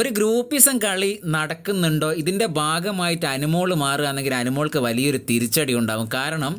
ഒരു ഗ്രൂപ്പിസം കളി നടക്കുന്നുണ്ടോ? ഇതിന്റെ ഭാഗമായിട്ട് അനുമോൾ മാറുകയാണെങ്കിൽ അനുമോൾക്ക് വലിയൊരു തിരിച്ചടി ഉണ്ടാകും കാരണം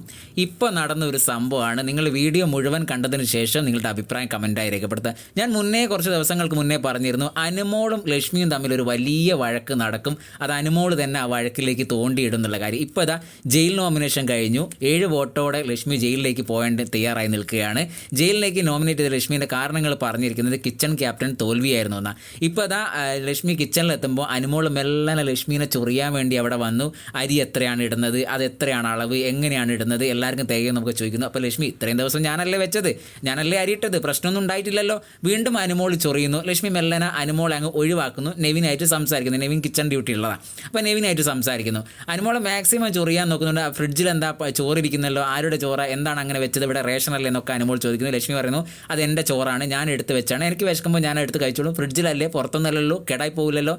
ഇപ്പോൾ നടന്ന ഒരു സംഭവമാണ്. നിങ്ങൾ വീഡിയോ മുഴുവൻ കണ്ടതിന് ശേഷം നിങ്ങളുടെ അഭിപ്രായം കമന്റായി രേഖപ്പെടുത്തുക. ഞാൻ മുന്നേ കുറച്ച് ദിവസങ്ങൾക്ക് മുന്നേ പറഞ്ഞിരുന്നു അനുമോളും ലക്ഷ്മിയും തമ്മിൽ ഒരു വലിയ വഴക്ക് നടക്കും. അത് അനുമോൾ തന്നെ ആ വഴക്കിലേക്ക് തോണ്ടിയിടും എന്നുള്ള കാര്യം. ഇപ്പോൾ ഇതാ ജയിൽ നോമിനേഷൻ കഴിഞ്ഞു. ഏഴ് വോട്ടോടെ ലക്ഷ്മി ജയിലിലേക്ക് പോകേണ്ട തയ്യാറായി നിൽക്കുകയാണ്. ജയിലിലേക്ക് നോമിനേറ്റ് ചെയ്ത ലക്ഷ്മിയുടെ കാരണങ്ങൾ പറഞ്ഞിരിക്കുന്നത് കിച്ചൺ ക്യാപ്റ്റൻ തോൽവിയായിരുന്നു എന്നാണ് ഇപ്പോൾ അതാ ലക്ഷ്മി കിച്ചണിലെത്തുമ്പോൾ അനുമോൾ മെല്ലനെ ലക്ഷ്മിനെ ചൊറിയാൻ വേണ്ടി അവിടെ വന്നു. അരി എത്രയാണ് ഇടുന്നത്? അത് എത്രയാണ് അളവ്? എങ്ങനെയാണ് ഇടുന്നത്? എല്ലാവർക്കും തികയും നമുക്ക് ചോദിക്കുന്നു. അപ്പോൾ ലക്ഷ്മി ഇത്രയും ദിവസം ഞാനല്ലേ വെച്ചത്? ഞാനല്ലേ അരിയിട്ടത് പ്രശ്നമൊന്നും ഉണ്ടായിട്ടില്ലല്ലോ. വീണ്ടും അനുമോൾ ചൊറിയുന്നു. ലക്ഷ്മി മെല്ലന അനുമോൾ അങ്ങ് ഒഴിവാക്കുന്നു. നെവിനായിട്ട് സംസാരിക്കുന്നു. നെവിൻ കിച്ചൺ ഡ്യൂട്ടി ഉള്ളതാണ് അപ്പോൾ നെവിനായിട്ട് സംസാരിക്കുന്നു. അനുമോൾ മാക്സിമം ചൊറിയാൻ നോക്കുന്നുണ്ട്. ആ ഫ്രിഡ്ജിൽ എന്താ ചോറിരിക്കുന്നല്ലോ? ആരുടെ ചോറ? എന്താണ് അങ്ങനെ വെച്ചത്? ഇവിടെ റേഷൻ അല്ലേ എന്നൊക്കെ അനുമോൾ ചോദിക്കുന്നു. ലക്ഷ്മി പറയുന്നു അത് എന്റെ ചോറാണ്. ഞാൻ എടുത്ത് വെച്ചാണ്. എനിക്ക് വിശക്കുമ്പോൾ ഞാൻ എടുത്ത് കഴിച്ചോളൂ. ഫ്രിഡ്ജിലല്ലേ? പുറത്തൊന്നല്ലല്ലോ. കേടായി പോകില്ലല്ലോ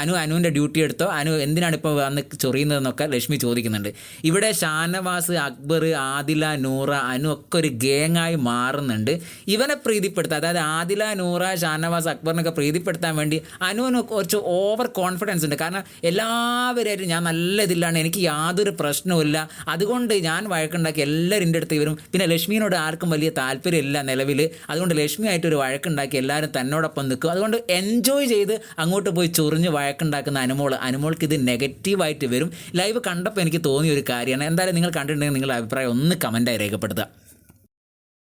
അനു അനുവിന്റെ ഡ്യൂട്ടി എടുത്തോ? അനു എന്തിനാണ് ഇപ്പോൾ വന്ന് ചൊറിയുന്നതെന്നൊക്കെ ലക്ഷ്മി ചോദിക്കുന്നുണ്ട്. ഇവിടെ ഷാനവാസ് അക്ബർ ആദില നൂറ അനു ഒക്കെ ഒരു ഗേങ്ങായി മാറുന്നുണ്ട്. ഇവനെ പ്രീതിപ്പെടുത്താൻ അതായത് ആദില നൂറ ഷാനവാസ് അക്ബറിനൊക്കെ പ്രീതിപ്പെടുത്താൻ വേണ്ടി അനുവിന് കുറച്ച് ഓവർ കോൺഫിഡൻസ് ഉണ്ട്. കാരണം എല്ലാവരെയും ഞാൻ നല്ല ഇതിലാണ് എനിക്ക് യാതൊരു പ്രശ്നവുമില്ല അതുകൊണ്ട് ഞാൻ വഴക്കുണ്ടാക്കി എല്ലാവരും എന്റെ അടുത്ത് ഇവരും പിന്നെ ലക്ഷ്മിയോട് ആർക്കും വലിയ താല്പര്യമില്ല നിലവിൽ അതുകൊണ്ട് ലക്ഷ്മിയായിട്ട് ഒരു വഴക്കുണ്ടാക്കി എല്ലാവരും തന്നോടൊപ്പം നിൽക്കും. അതുകൊണ്ട് എൻജോയ് ചെയ്ത് അങ്ങോട്ട് പോയി ചൊറിഞ്ഞ് വഴക്കുണ്ടാക്കുന്ന അനുമോൾ അനുമോൾക്ക് ഇത് നെഗറ്റീവായിട്ട് വരും. ലൈവ് കണ്ടപ്പോൾ എനിക്ക് തോന്നിയ ഒരു കാര്യമാണ്. എന്തായാലും നിങ്ങൾ കണ്ടിട്ടുണ്ടെങ്കിൽ നിങ്ങളുടെ അഭിപ്രായം ഒന്ന് കമന്റായി രേഖപ്പെടുത്തുക.